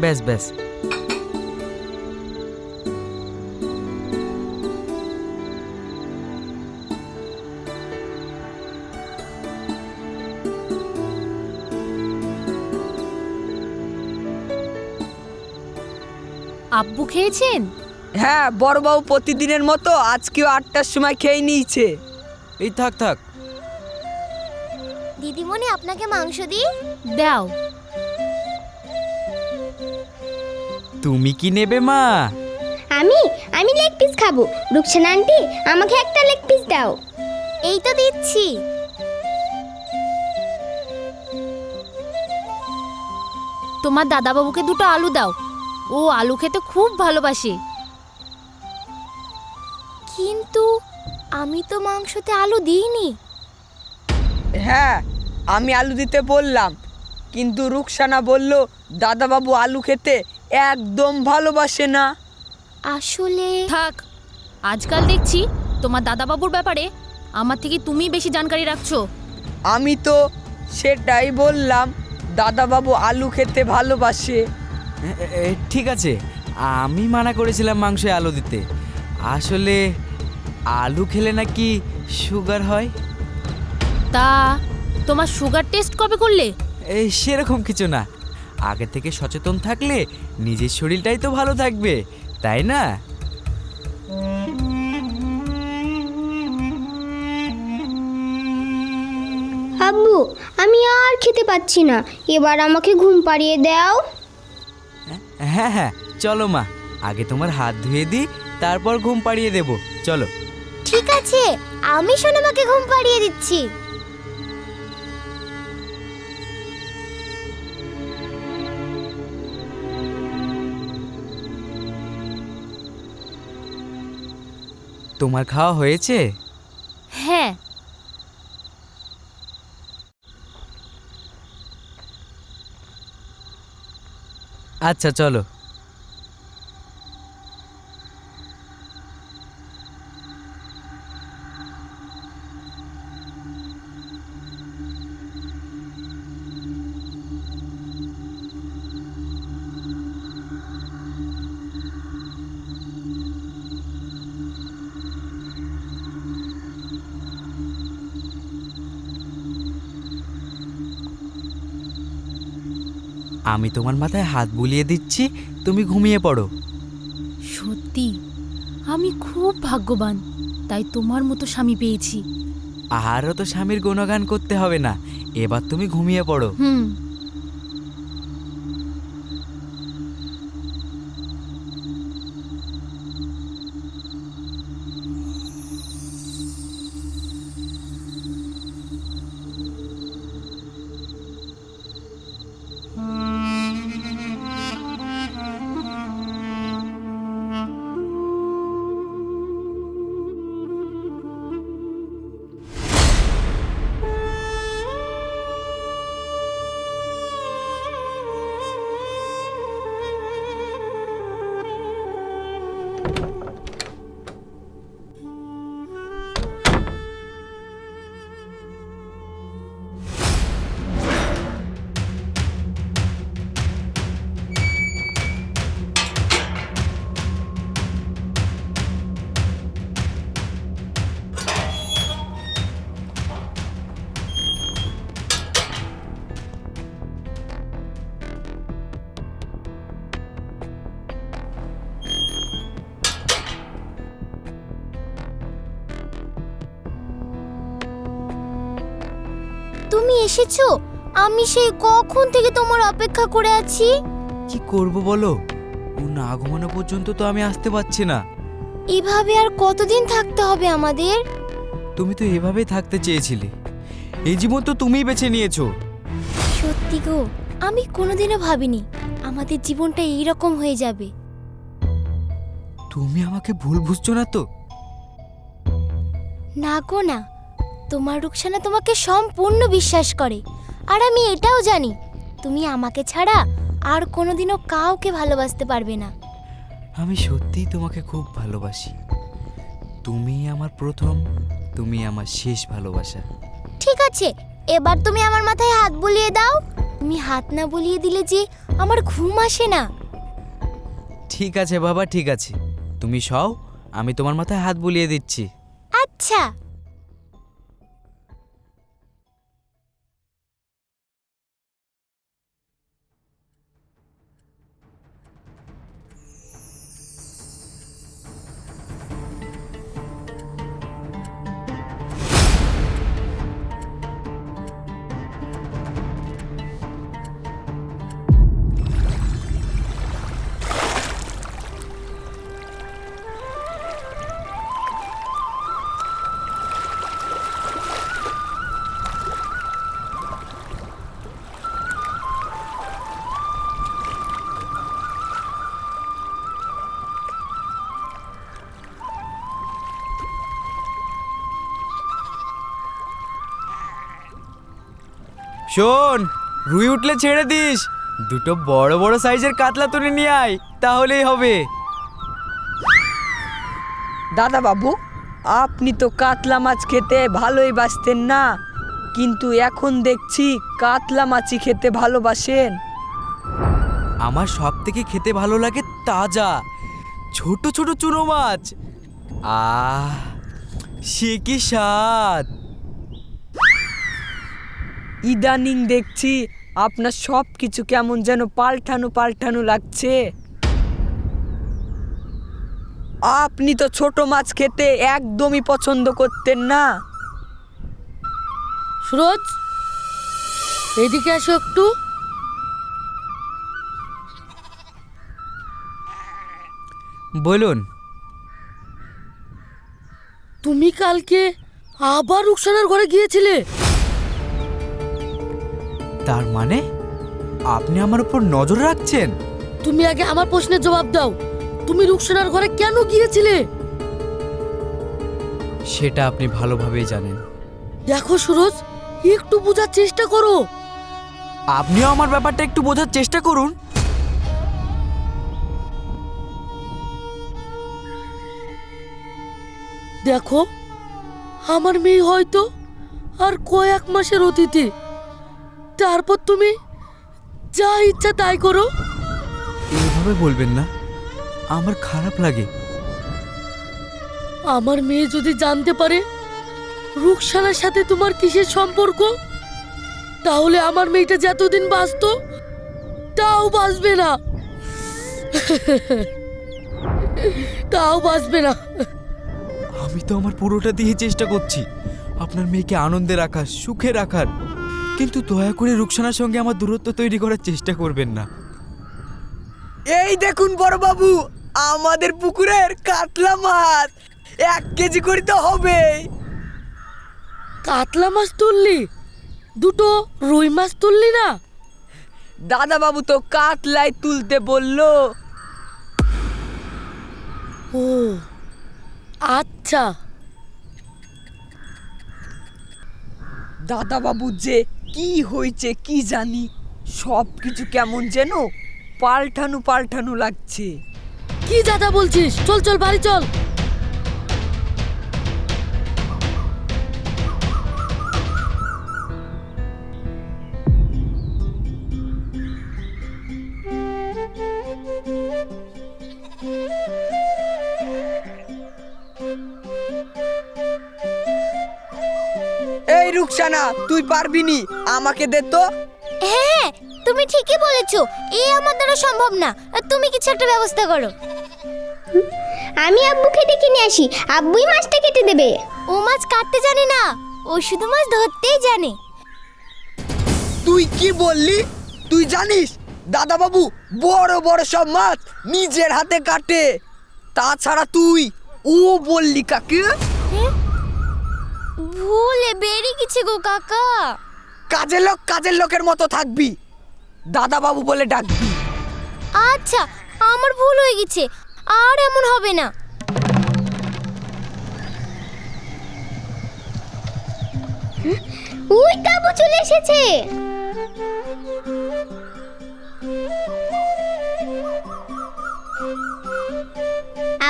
ব্যাস ব্যাস আব্বু খেয়েছেন? হ্যাঁ বড়বাবু প্রতিদিনের মতো আজকেও আটটার সময় খেয়ে নিয়েছে। এই থাক থাক। দিদিমণি আপনাকে মাংস দিই? দাও। তুমি কি নেবে মা? আমি আমি লেগ পিস খাব। রুকসানা আন্টি আমাকে একটা লেগ পিস দাও। এই তো দিচ্ছি। তোমার দাদাবাবুকে দুটো আলু দাও। ও আলু খেতে খুব ভালোবাসে। কিন্তু আমি তো মাংসতে আলু দিইনি। হ্যাঁ আমি আলু দিতে বললাম। কিন্তু রুকসানা বলল দাদাবাবু আলু খেতে একদম ভালোবাসে না। আসলে থাক আজকাল দেখছি তোমার দাদাবাবুর ব্যাপারে আমার থেকে তুমি বেশি জানকারি রাখছো। আমি তো সেটাই বললাম দাদাবাবু আলু খেতে ভালোবাসে। ঠিক আছে আমি মানা করেছিলাম মাংসে আলু দিতে। আসলে আলু খেলে নাকি সুগার হয়? তা তোমার সুগার টেস্ট কবে করলে? এই সেরকম কিছু না। আগে থেকে সচেতন থাকলে নিজের শরীরটাই তো ভালো থাকবে তাই না? আব্বু আমি আর খেতে পাচ্ছি না। এবার আমাকে ঘুম পাড়িয়ে দাও। হ্যাঁ হ্যাঁ চলো মা। আগে তোমার হাত ধুয়ে দিই তারপর ঘুম পাড়িয়ে দেব। চলো। ঠিক আছে আমি সোনামাকে ঘুম পাড়িয়ে দিচ্ছি। তোমার খাওয়া হয়েছে? হ্যাঁ। আচ্ছা চলো। আমি তোমার মাথায় হাত বুলিয়ে দিচ্ছি তুমি ঘুমিয়ে পড়ো। সত্যি? আমি খুব ভাগ্যবান তাই তোমার মতো স্বামী পেয়েছি। আরও তো স্বামীর গুণগান করতে হবে না এবার তুমি ঘুমিয়ে পড়ো। হুম। তুমি এসেছ? আমি সেই কখন থেকে তোমার অপেক্ষা করে আছি? কি করব বলো? ও না ঘুমানো পর্যন্ত তো আমি আসতে পারছি না। এভাবে আর কতদিন থাকতে হবে আমাদের? তুমি তো এভাবেই থাকতে চেয়েছিলে। এই জীবন তো তুমিই বেছে নিয়েছো। সত্যি গো আমি কোনোদিনও ভাবিনি আমাদের জীবনটা এই রকম হয়ে যাবে। তুমি আমাকে ভুল বুঝছ না তো? না গো না তোমার রুকসানা তোমাকে সম্পূর্ণ বিশ্বাস করে। আর আমি এটাও জানি তুমি আমাকে ছাড়া আর কোনোদিনও কাউকে ভালোবাসতে পারবে না। আমি সত্যিই তোমাকে খুব ভালোবাসি। তুমি আমার প্রথম তুমি আমার শেষ ভালোবাসা। ঠিক আছে এবার তুমি আমার মাথায় হাত বুলিয়ে দাও। তুমি হাত না বুলিয়ে দিলে যে আমার ঘুম আসে না। ঠিক আছে বাবা ঠিক আছে। তুমি সও আমি তোমার মাথায় হাত বুলিয়ে দিচ্ছি। আচ্ছা। শোন রুই উঠলে ছেড়ে দিস। দুটো বড় বড় সাইজের কাতলা তুলে নিয়ে আয় তাহলেই হবে। দাদা বাবু আপনি তো কাতলা মাছ খেতে ভালোই বাসতেন না কিন্তু এখন দেখছি কাতলা মাছই খেতে ভালোবাসেন। আমার সব থেকে খেতে ভালো লাগে তাজা ছোট ছোট চুনো মাছ। আহ সে কি স্বাদ। ইদানিং দেখছি আপনার সব কিছু কেমন যেন পাল্টানো পাল্টানো লাগছে। আপনি তো ছোট মাছ খেতে একদমই পছন্দ করতেন না। সুরজ এদিকে আসো একটু। বলুন। তুমি কালকে আবার রুকসানার ঘরে গিয়েছিলে? তার মানে আপনি আমার উপর নজর রাখছেন? তুমি আগে আমার প্রশ্নের জবাব দাও। তুমি রুকসানার ঘরে কেন গিয়েছিলে? সেটা আপনি ভালোভাবেই জানেন। দেখো সুরজ একটু বোঝার চেষ্টা করো। আপনিও আমার ব্যাপারটা একটু বোঝার চেষ্টা করুন। দেখো আমার মেয়ে হয়তো আর কয়েক মাসের অতিথি তারপর তুমি যা ইচ্ছা তাই করো। এইভাবে বলবেন না। আমার খারাপ লাগে। আমার মেয়ে যদি জানতে পারে রুকসানার সাথে তোমার কিসের সম্পর্ক তাহলে আমার মেয়েটা যতদিন বাঁচতো তাও বাঁচবে না। তাও বাঁচবে না। আমি তো আমার পুরোটা দিয়ে চেষ্টা করছি। আপনার মেয়েকে আনন্দে রাখার সুখে রাখার। কিন্তু দয়া করে রুকসানার সঙ্গে আমার দূরত্ব তৈরি করার চেষ্টা করবেন না। এই দেখুন বড় বাবু আমাদের পুকুরের কাতলা মাছ। এক কেজি করে তো হবে। কাতলা মাছ তুললি? দুটো রুই মাছ তুললি না? দাদা বাবু তো কাতলাই তুলতে বলল। ও আচ্ছা। দাদা বাবু যে কি হয়েছে কি জানি? সব কিছু কেমন যেন পাল্টানো পাল্টানো লাগছে। কি দাদা বলছিস? চল চল, বাড়ি চল। রুকসানা তুই পারবি নি। আমাকে দে তো। হ্যাঁ তুমি ঠিকই বলেছ। এ আমার দ্বারা সম্ভব না। তুমি কিছু একটা ব্যবস্থা করো। আমি আব্বুকে ডেকে নিয়ে আসি। আব্বুই মাছটা কেটে দেবে। ও মাছ কাটতে জানে না। ও শুধু মাছ ধরতেই জানে। তুই কি বললি? তুই জানিস দাদা বাবু বড় বড় সব মাছ নিজের হাতে কাটে। তাছাড়া তুই ও বললি কাকে? ভুলে বেরিয়ে গেছে গো কাকা। কাজের লোক কাজের লোকের মতো থাকবি। দাদা বাবু বলে ডাকবি। আচ্ছা আমার ভুল হয়ে গেছে আর এমন হবে না। উই কাবু চলে এসেছে।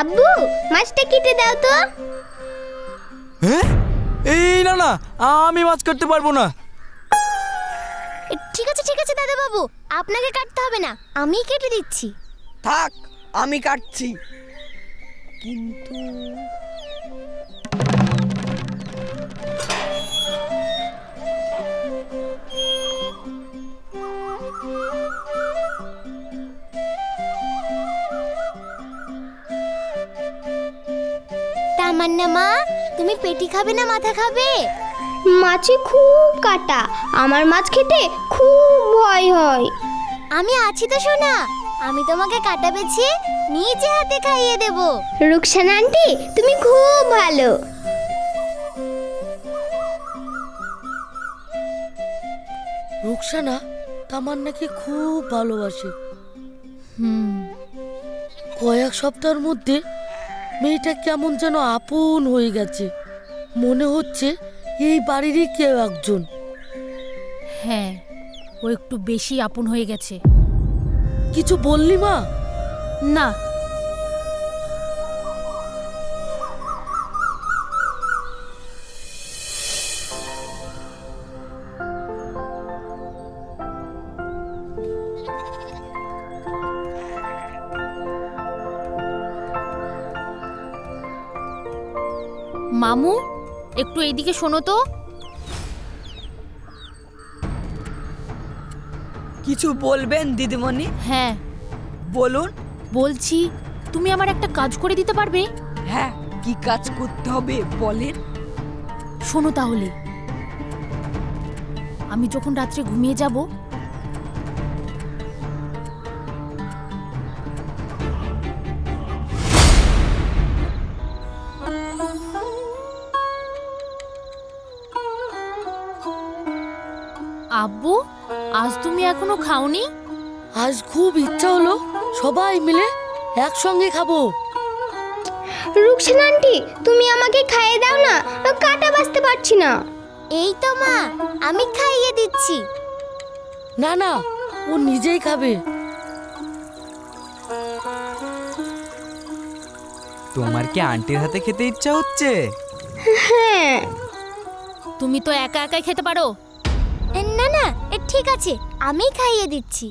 আব্বু মাছটা কেটে দাও তো। হ্যাঁ? এই না না আমি মাছ করতে পারব না। এ, ঠিক আছে ঠিক আছে দাদা বাবু আপনাকে কাটতে হবে না আমি কেটে দিচ্ছি। থাক আমি কাটছি। কিন্তু তামান্না মা তুমি পেটি খাবে না মাথা খাবে? মাছে খুব কাটা। আমার মাছ খেতে খুব ভয় হয়। আমি আছি তো শোনা আমি তোমাকে কাটা বেছে নিজে হাতে খাইয়ে দেব। রুকসানা আন্টি তুমি খুব ভালো। রুকসানা তামান্নাকে খুব ভালোবাসে। হুম। কয়েক সপ্তাহের মধ্যে মেয়েটা কেমন যেন আপন হয়ে গেছে। মনে হচ্ছে এই বাড়িরই কেউ একজন। হ্যাঁ ও একটু বেশি আপন হয়ে গেছে। কিছু বললি মা? না একটু এইদিকে শোনো তো। কিছু বলবেন দিদিমণি? হ্যাঁ। বলুন। বলছি তুমি আমার একটা কাজ করে দিতে পারবে? হ্যাঁ কি কাজ করতে হবে বলেন। শোনো তাহলে। আমি যখন রাত্রে ঘুমিয়ে যাব এখনও খাওনি? আজ খুব ইচ্ছা হলো সবাই মিলে একসঙ্গে খাব। রুকসানা আন্টি তুমি আমাকে খাইয়ে দাও না কাটা বাঁচতে পারছি না। এই তো মা আমি খাইয়ে দিচ্ছি। না না ও নিজেই খাবে। তোমার কি আন্টির হাতে খেতে ইচ্ছা হচ্ছে? হ্যাঁ। তুমি তো একা একাই খেতে পারো। ঠিক আছে আমি খাইয়ে দিচ্ছি।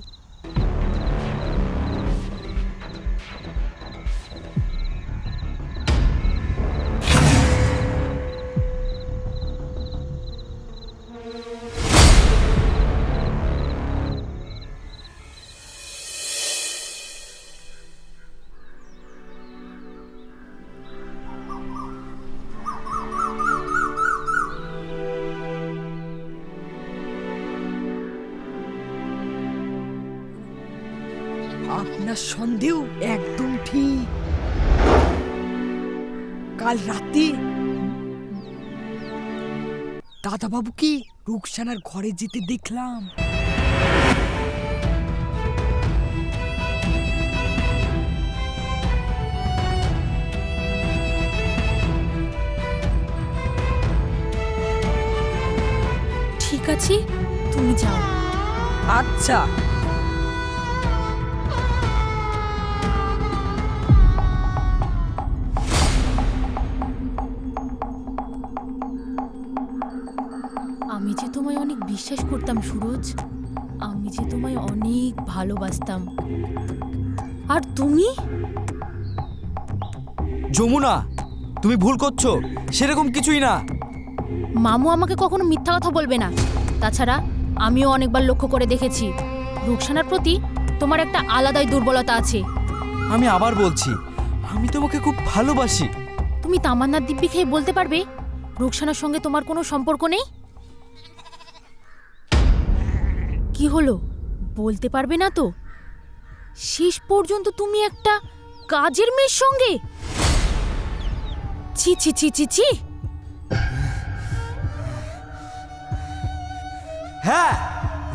আপনার সন্দেহ একদম ঠিক। কাল রাতে দাদাবাবুকে রুকসানার ঘরে যেতে দেখলাম? ঠিক আছে তুমি যাও। আচ্ছা। বিশ্বাস করতাম সুরজ। আমি যে তোমায় অনেক ভালোবাসতাম। আর তুমি? যমুনা তুমি ভুল করছ। সেরকম কিছুই না। মামু আমাকে কখনো মিথ্যা কথা বলবে না। তাছাড়া আমিও অনেকবার লক্ষ্য করে দেখেছি। রুকসানার প্রতি তোমার একটা আলাদাই দুর্বলতা আছে। আমি আবার বলছি আমি তোমাকে খুব ভালোবাসি। তুমি তামান্নার দিব্যি খেয়ে বলতে পারবে? রুকসানার সঙ্গে তোমার কোনো সম্পর্ক নেই? কি হলো? বলতে পারবে না তো? শেষ পর্যন্ত তুমি একটা কাজের মেয়ের সঙ্গে? ছি ছি ছি ছি ছি। হ্যাঁ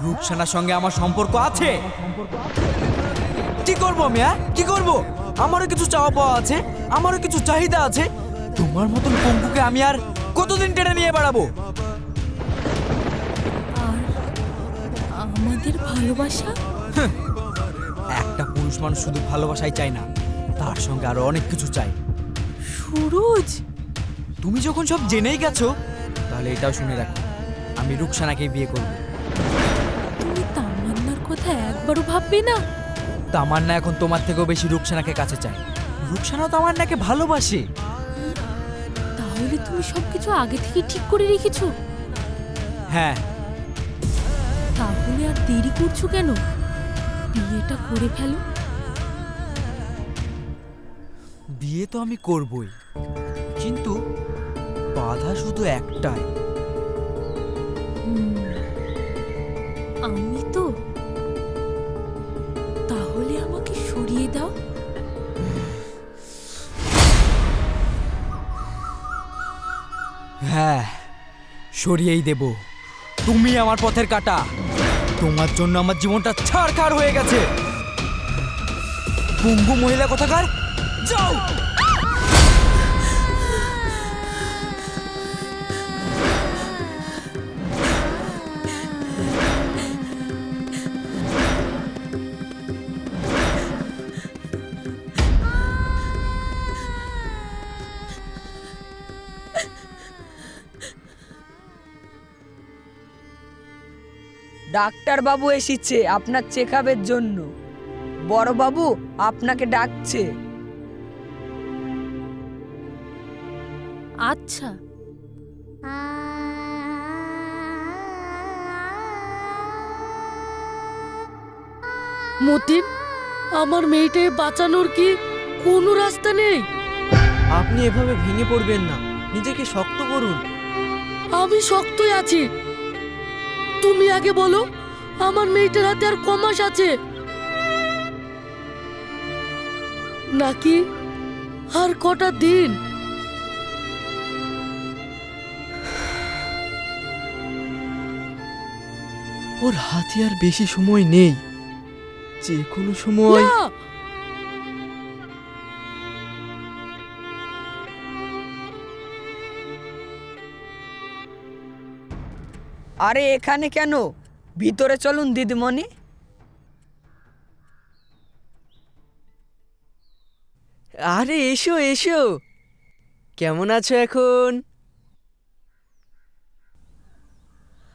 রূপসানার সঙ্গে আমার সম্পর্ক আছে। কি করব আমি হ্যাঁ? কি করব? আমারও কিছু চাওয়া পাওয়া আছে, আমারও কিছু চাহিদা আছে। তোমার মতন পঙ্কুকে আমি আর কতদিন টেনে নিয়ে বেড়াবো? আমাদের ভালোবাসা? একটা পুরুষ মানুষ শুধু ভালোবাসাই চায় না তার সঙ্গে আরও অনেক কিছু চাই সুরজ! তুমি যখন সব জেনেই গেছো তাহলে এটাও শুনে রাখো আমি রুকসানাকে বিয়ে করব। তুমি তামান্নার কথা একবারও ভাববে না? তামান্না এখন তোমার থেকেও বেশি রুকসানাকে কাছে চায়। রুকসানা তামান্নাকে ভালোবাসে। তাহলে তুমি সবকিছু আগে থেকে ঠিক করে রেখেছো? হ্যাঁ তাহলে আর দেরি করছ কেন? বিয়েটা করে ফেলো। বিয়ে তো আমি করবই কিন্তু বাধা শুধু একটাই। আমি তো। তাহলে আমাকে সরিয়ে দাও। হ্যাঁ সরিয়েই দেব। তুমি আমার পথের কাটা। তোমার জন্য আমার জীবনটা ছাড়খাড় হয়ে গেছে। পঙ্গু মহিলা কোথাকার? যাও! ডাক্তার বাবু এসেছে আপনার চেক আপের জন্য। বড় বাবু আপনাকে ডাকছে। আচ্ছা। মতিন আমার মেয়েটাকে বাঁচানোর কি কোনো রাস্তা নেই? আপনি এভাবে ভেঙে পড়বেন না। নিজেকে শক্ত করুন। আমি শক্তই আছি। তুমি আগে বলো আমার মেয়েটার হাতে আর কমাস আছে। নাকি আর কটা দিন? ওর হাতে আর বেশি সময় নেই। যে কোনো সময় না আরে এখানে কেন? ভিতরে চলুন দিদিমণি। আরে এসো এসো। কেমন আছো এখন?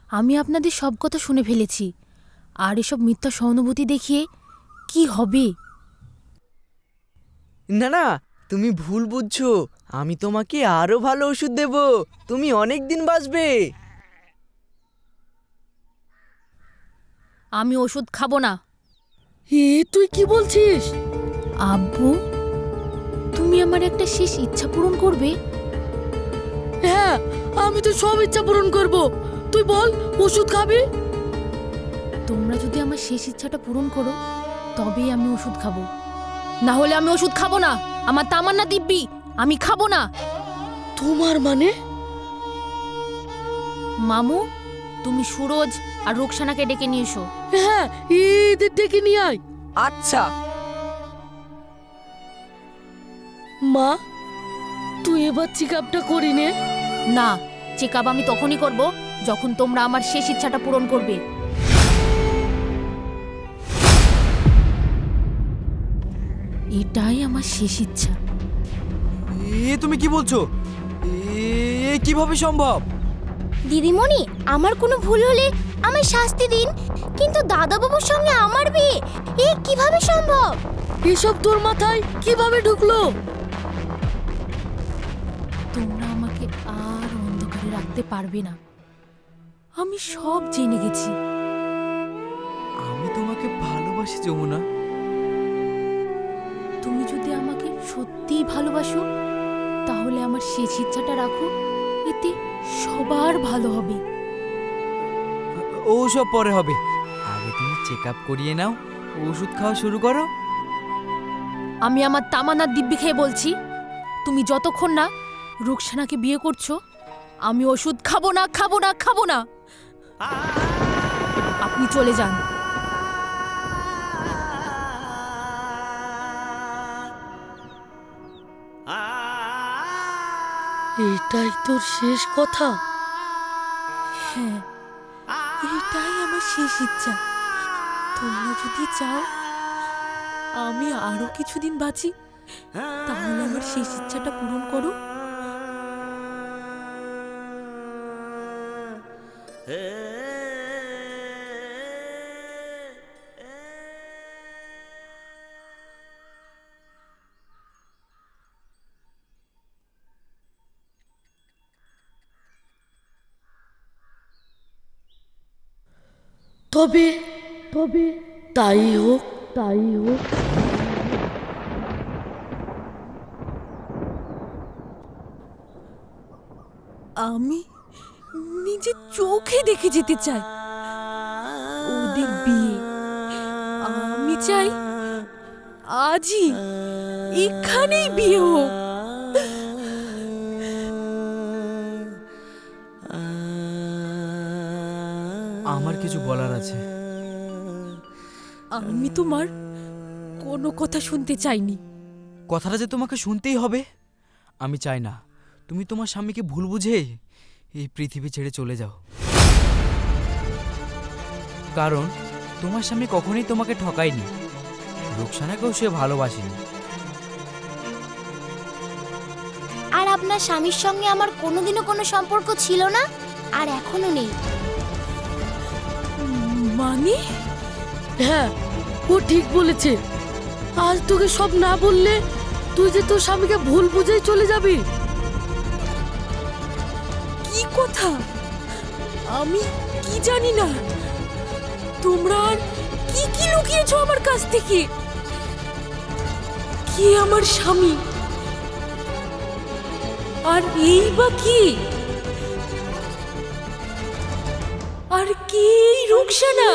আমি আপনাদের সব কথা শুনে ফেলেছি। আর এসব মিথ্যা সহানুভূতি দেখিয়ে কি হবে? না না তুমি ভুল বুঝছ। আমি তোমাকে আরও ভালো ওষুধ দেব। তুমি অনেক দিন বাঁচবে। আমি ওষুধ খাব না। এ তুই কি বলছিস? আব্বু তুমি আমার একটা শেষ ইচ্ছা পূরণ করবে? হ্যাঁ আমি তো সব ইচ্ছা পূরণ করব। তুই বল ওষুধ খাবি? তোমরা যদি আমার শেষ ইচ্ছাটা পূরণ করো তবেই আমি ওষুধ খাব। না হলে আমি ওষুধ খাব না। আমার তামান্না দিব্যি আমি খাব না। তোমার মানে? মামু তুমি সুরজ আর রুকসানাকে ডেকে নিয়ে এসো। হ্যাঁ এদের ডেকে নিয়ে আয়। আচ্ছা। মা তুই এবার চেক আপটা করি নে। না চেক আমি তখনই করব যখন তোমরা আমার শেষ ইচ্ছাটা পূরণ করবে। এটাই আমার শেষ ইচ্ছা। এ তুমি কি বলছো? এ কীভাবে সম্ভব? দিদিমণি আমার কোনো ভুল হলে আমায় শাস্তি দিন কিন্তু দাদাবাবুর সঙ্গে আমার বিয়ে এ কীভাবে সম্ভব? এসব তোর মাথায় কীভাবে ঢুকলো? তোমরা আমাকে আর অন্ধকারে রাখতে পারবে না। আমি সব জেনে গেছি। আমি তোমাকে ভালোবাসি যমুনা। তুমি যদি আমাকে সত্যিই ভালোবাসো তাহলে আমার শেষ ইচ্ছাটা রাখো এতে সবার ভালো হবে। ও সব পরে হবে। আগে তুমি চেক আপ করিয়ে নাও ওষুধ খাওয়া শুরু করো। আমি আমার তামানার দিব্যি খেয়ে বলছি তুমি যতক্ষণ না রুকসানাকে বিয়ে করছ আমি ওষুধ খাব না খাব না খাব না। আপনি চলে যান। এটাই তোর শেষ কথা? শেষ ইচ্ছা। তোমরা যদি চাও, আমি আরও কিছুদিন বাঁচি, তাহলে আমার শেষ ইচ্ছাটা পূরণ করো। তবে তবে, তাই হোক তাই হোক। আমি নিজে চোখে দেখে যেতে চাই। ওদের বিয়ে। আমি চাই আজই এখানেই বিয়ে হোক। কিছু বলার আছে। আমি তোমার কোনো কথা শুনতে চাইনি। কথাটা যে তোমাকে শুনতেই হবে আমি চাই না। তুমি তোমার স্বামীকে ভুল বুঝে এই পৃথিবী ছেড়ে চলে যাও। কারণ তোমার স্বামী কখনোই তোমাকে ঠকায়নি। রুকসানাকেও সে ভালোবাসেনি। আর আপনার স্বামীর সঙ্গে আমার কোনোদিনও কোনো সম্পর্ক ছিল না আর এখনও নেই। মানে? হ্যাঁ ও ঠিক বলেছে। আজ তোকে সব না বললে তুই যে তোর স্বামীকে ভুল বুঝেই চলে যাবি। কি কথা? আমি কি জানি না। তোমরা আর কি কি লুকিয়েছো আমার কাছ থেকে? কে আমার স্বামী? আর এই বা কি? আর কে রুকসানা